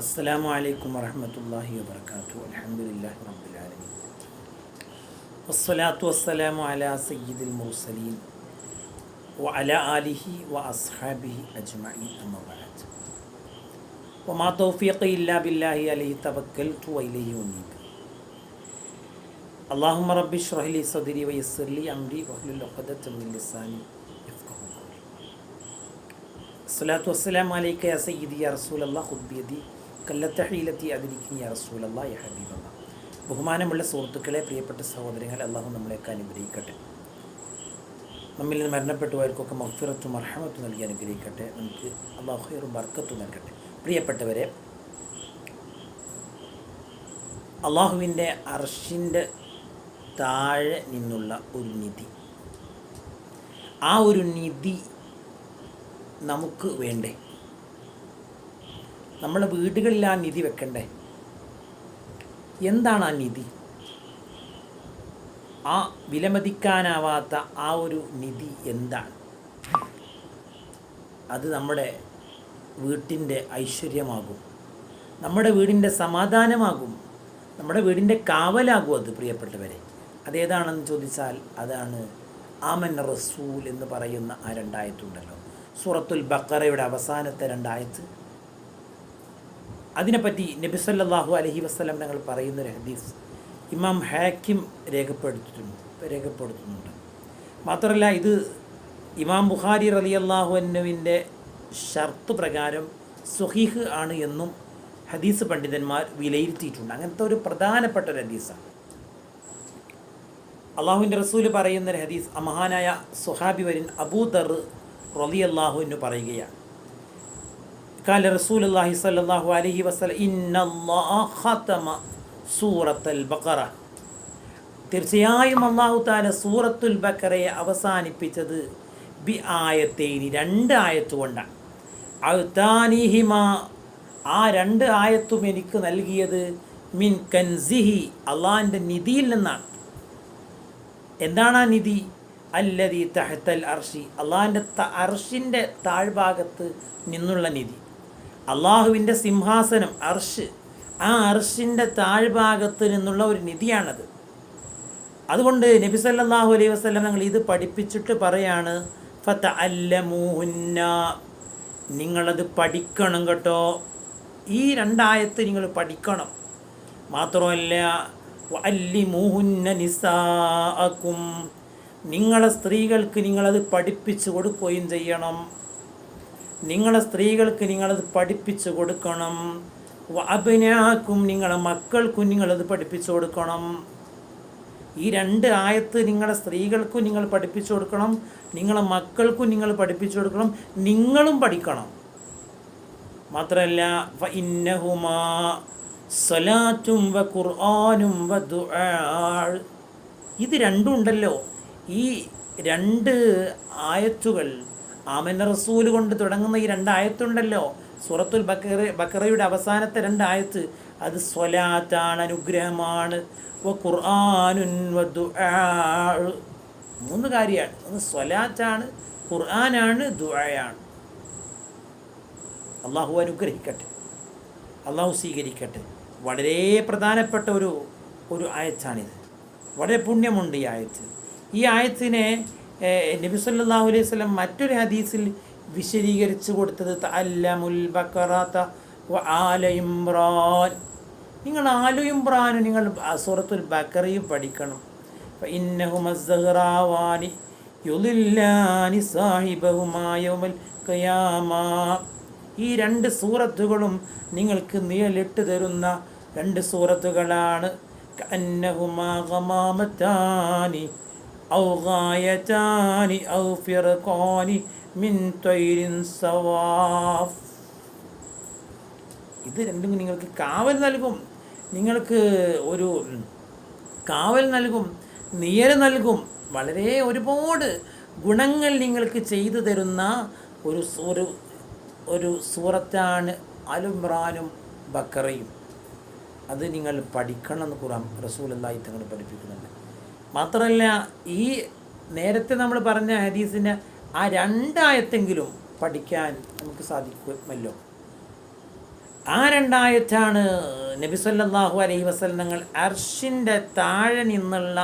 അസ്സലാമു അലൈക്കും വറഹമത്തല്ലാഹി വബർക്കാത്തു അലഹമുല്ലാഹി റബ്ബുലാലമീൻ വസ്സലാത്തു വസ്സലാമു അല സയ്യിദുൽ മുർസലീൻ വ അല ആലിഹി വ അസ്ഹാബിഹി അജ്മഈൻ അമ്മ ബഅദ് വമാ തൗഫീഖി ഇല്ലാ ബില്ലാഹി അലൈഹി തവക്കൽതു വ ഇലൈഹി ഉനീബ് اللهم رب اشرح لي صدري ويسر لي امري واحلل عقدة من لساني يفقه قولي الصلاة والسلام عليك يا سيدي يا رسول الله خذ بيدي കല്ലത്തഹീലത്തി അതിരിക്കുന്ന റസൂലല്ലാ ഹബീബല്ല. ബഹുമാനമുള്ള സുഹൃത്തുക്കളെ പ്രിയപ്പെട്ട സഹോദരങ്ങൾ അള്ളാഹു നമ്മളെയൊക്കെ അനുഗ്രഹിക്കട്ടെ. നമ്മിൽ നിന്ന് മരണപ്പെട്ടുപോയവർക്കൊക്കെ മഹ്ഫിറത്തും അർഹമത്തും നൽകി അനുഗ്രഹിക്കട്ടെ. നമുക്ക് അള്ളാഹു ബർക്കത്തും നൽകട്ടെ. പ്രിയപ്പെട്ടവരെ അള്ളാഹുവിന്റെ അർഷിന്റെ താഴെ നിന്നുള്ള ഒരു നിധി. ആ ഒരു നിധി നമുക്ക് വേണ്ടേ? നമ്മുടെ വീടുകളിൽ ആ നിധി വെക്കണ്ടേ? എന്താണ് ആ നിധി? ആ വിലമതിക്കാനാവാത്ത ആ ഒരു നിധി എന്താണ്? അത് നമ്മുടെ വീട്ടിന്റെ ഐശ്വര്യമാകും. നമ്മുടെ വീടിന്റെ സമാധാനമാകും. നമ്മുടെ വീടിന്റെ കാവലാകും അത് പ്രിയപ്പെട്ടവരെ. അതേതാണെന്ന് ചോദിച്ചാൽ അതാണ് ആമൻ റസൂൽ എന്ന് പറയുന്ന ആ രണ്ടായത്തുണ്ടല്ലോ. സൂറത്തുൽ ബക്കറയുടെ അവസാനത്തെ രണ്ടായത്ത്. അതിനെപ്പറ്റി നബിസല്ലാഹു അലഹി വസ്ലം ഞങ്ങൾ പറയുന്ന ഒരു ഹദീസ് ഇമാം ഹാക്കിം രേഖപ്പെടുത്തിട്ടുണ്ട് രേഖപ്പെടുത്തുന്നുണ്ട്. മാത്രമല്ല ഇത് ഇമാം ബുഖാരി റലി അള്ളാഹു അന്നുവിന്റെ ഷർത്ത് പ്രകാരം സുഹീഹ് ആണ് എന്നും ഹദീസ് പണ്ഡിതന്മാർ വിലയിരുത്തിയിട്ടുണ്ട്. അങ്ങനത്തെ ഒരു പ്രധാനപ്പെട്ട ഒരു ഹദീസാണ്. അള്ളാഹുവിന്റെ റസൂൽ പറയുന്ന ഒരു ഹദീസ് അമഹാനായ സുഹാബി വരിൻ അബൂദർ റലി അള്ളാഹുവിന് പറയുകയാണ് قال رسول الله صلى الله عليه وسلم ان الله ختم സൂറത്തൽ ബക്കറ തീർച്ചയായും അള്ളാഹു താല സൂറത്തുൽ ബക്കറയെ അവസാനിപ്പിച്ചത് ബി ആയത്തേനി രണ്ട് ആയത്തുകൊണ്ടാണ് ആ രണ്ട് ആയത്തും എനിക്ക് നൽകിയത് മിൻ കൻസിഹി അള്ളാഹിന്റെ നിധിയിൽ നിന്നാണ്. എന്താണ് ആ നിധി? അല്ലതി തഹത്തൽ അർഷി അള്ളാഹിന്റെ അർഷിന്റെ താഴ്ഭാഗത്ത് നിന്നുള്ള നിധി. അള്ളാഹുവിന്റെ സിംഹാസനം അർഷ്. ആ അർഷിന്റെ താഴ്ഭാഗത്ത് നിന്നുള്ള ഒരു നിധിയാണത്. അതുകൊണ്ട് നബി സല്ലാഹു അലൈഹി വസ്ലം ഞങ്ങൾ ഇത് പഠിപ്പിച്ചിട്ട് പറയാണ് ഫത്ത അല്ലമൂഹുന്ന നിങ്ങളത് പഠിക്കണം കേട്ടോ. ഈ രണ്ടായത്ത് നിങ്ങൾ പഠിക്കണം. മാത്രമല്ല അല്ലിമൂഹുന്ന നിസാക്കും നിങ്ങളെ സ്ത്രീകൾക്ക് നിങ്ങളത് പഠിപ്പിച്ചു കൊടുക്കുകയും ചെയ്യണം. നിങ്ങളെ സ്ത്രീകൾക്ക് നിങ്ങളത് പഠിപ്പിച്ചു കൊടുക്കണം. അഭിനയാക്കും നിങ്ങളെ മക്കൾക്കും നിങ്ങളത് പഠിപ്പിച്ചു കൊടുക്കണം. ഈ രണ്ട് ആയത്ത് നിങ്ങളുടെ സ്ത്രീകൾക്കും നിങ്ങൾ പഠിപ്പിച്ചു കൊടുക്കണം. നിങ്ങളെ മക്കൾക്കും നിങ്ങൾ പഠിപ്പിച്ചു കൊടുക്കണം. നിങ്ങളും പഠിക്കണം. മാത്രമല്ല ഇന്നഹുമാ സലാറ്റും വ ഖുർആാനും വ ഇത് രണ്ടും ഉണ്ടല്ലോ. ഈ രണ്ട് ആയത്തുകൾ ആമന റസൂൽ കൊണ്ട് തുടങ്ങുന്ന ഈ രണ്ടായത്തുണ്ടല്ലോ. സൂറത്തുൽ ബക്കറ ബക്കറയുടെ അവസാനത്തെ രണ്ടായത്ത്. അത് സ്വലാത്താണ് അനുഗ്രഹമാണ്. മൂന്ന് കാര്യമാണ് ഒന്ന് സ്വലാത്താണ് ഖുർആനാണ് ദുആയാണ്. അള്ളാഹു അനുഗ്രഹിക്കട്ടെ. അള്ളാഹു സ്വീകരിക്കട്ടെ. വളരെ പ്രധാനപ്പെട്ട ഒരു ഒരു ആയത്താണിത്. വളരെ പുണ്യമുണ്ട് ഈ ആയത്ത്. ഈ ആയത്തിനെ നബി സല്ലല്ലാഹു അലൈഹി വസല്ലം മറ്റൊരു ഹദീസിൽ വിശദീകരിച്ചു കൊടുത്തത് തഅല്ലമുൽ ബക്കറാത്ത ആല ഇമ്രാൻ. നിങ്ങൾ ആലു ഇമ്രാനും നിങ്ങൾ സൂറത്തുൽ ബക്കറയും പഠിക്കണം. ഇന്നഹുമ സഹറാവാനി യുലില്ലാനി സാഹിബഹുമായവൽ ഖയാമ. ഈ രണ്ട് സൂറത്തുകളും നിങ്ങൾക്ക് നിഴലിട്ട് തരുന്ന രണ്ട് സൂറത്തുകളാണ്. ഗമാമത്താനി أو غايتان أو فرقان من طير سواف ഇത് രണ്ടും നിങ്ങൾക്ക് കാവൽ നൽകും നിങ്ങൾക്ക് ഒരു കാവൽ നൽകും നിയർ നൽകും വളരെ ഒരുപാട് ഗുണങ്ങൾ നിങ്ങൾക്ക് ചെയ്തു തരുന്ന ഒരു ഒരു ഒരു സൂറത്താണ് അലുമ്രാനും ബക്കറയും അത് നിങ്ങൾ പഠിക്കണം എന്ന് കുറാം റസൂലല്ലായി തങ്ങൾ പഠിപ്പിക്കുന്നുണ്ട് മാത്രമല്ല ഈ നേരത്തെ നമ്മൾ പറഞ്ഞ ഹദീസിന്റെ ആ രണ്ടായത്തെങ്കിലും പഠിക്കാൻ നമുക്ക് സാധിക്കുമല്ലോ. ആ രണ്ടായത്താണ് നബി സല്ലല്ലാഹു അലൈഹി വസല്ലങ്ങൾ അർഷിന്റെ താഴെ നിന്നുള്ള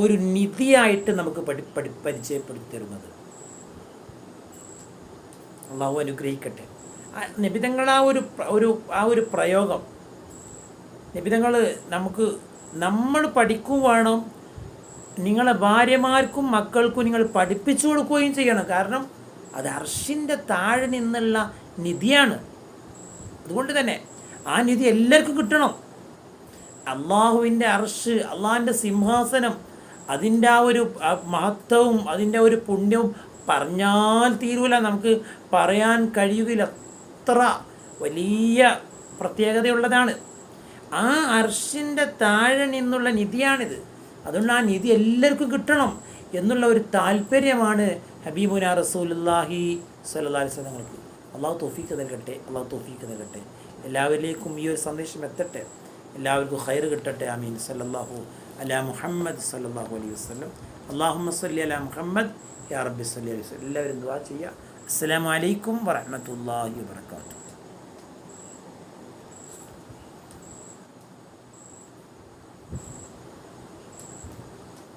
ഒരു നിധിയായിട്ട് നമുക്ക് പഠി പഠി പരിചയപ്പെടുത്തി തരുന്നത്. അള്ളാഹു അനുഗ്രഹിക്കട്ടെ. നിബിതങ്ങൾ ആ ഒരു ഒരു ആ ഒരു പ്രയോഗം നിബിതങ്ങൾ നമുക്ക് നമ്മൾ പഠിക്കും വേണം നിങ്ങളെ ഭാര്യമാർക്കും മക്കൾക്കും നിങ്ങൾ പഠിപ്പിച്ചു കൊടുക്കുകയും ചെയ്യണം. കാരണം അത് അർഷിന്റെ താഴെ നിന്നുള്ള നിധിയാണ്. അതുകൊണ്ട് തന്നെ ആ നിധി എല്ലാവർക്കും കിട്ടണം. അള്ളാഹുവിന്റെ അർഷ് അള്ളാഹിന്റെ സിംഹാസനം അതിന്റെ ആ ഒരു മഹത്വവും അതിന്റെ ഒരു പുണ്യവും പറഞ്ഞാൽ തീരൂല. നമുക്ക് പറയാൻ കഴിയുകയില്ല. അത്ര വലിയ പ്രത്യേകതയുള്ളതാണ്. ആ അർഷിന്റെ താഴെ നിന്നുള്ള നിധിയാണിത്. അതുകൊണ്ട് ആ നിധി എല്ലാവർക്കും കിട്ടണം എന്നുള്ള ഒരു താല്പര്യമാണ് ഹബീബുന റസൂലുല്ലാഹി സല്ലല്ലാഹി സ്വലങ്ങൾക്ക് അള്ളാഹു തോഫീക്ക് നൽകട്ടെ അള്ളാഹു തോഫീക്ക് നൽകട്ടെ. എല്ലാവരിലേക്കും ഈ ഒരു സന്ദേശം എത്തട്ടെ. എല്ലാവർക്കും ഹൈർ കിട്ടട്ടെ. അമീൻ സല്ലാഹു അലാ മുഹമ്മദ് സല്ലാഹു അലൈഹി വസ്ലം അള്ളാഹുമ്മ സല്ലി അലാ മുഹമ്മദ്. യാ റബ്ബി സല്ലി അലൈഹി വസ്ലം എല്ലാവരും ദുവാ ചെയ്യുക. അസ്സലാമു അലൈക്കും വറഹ്മത്തുള്ളാഹി വബറകാതുഹു.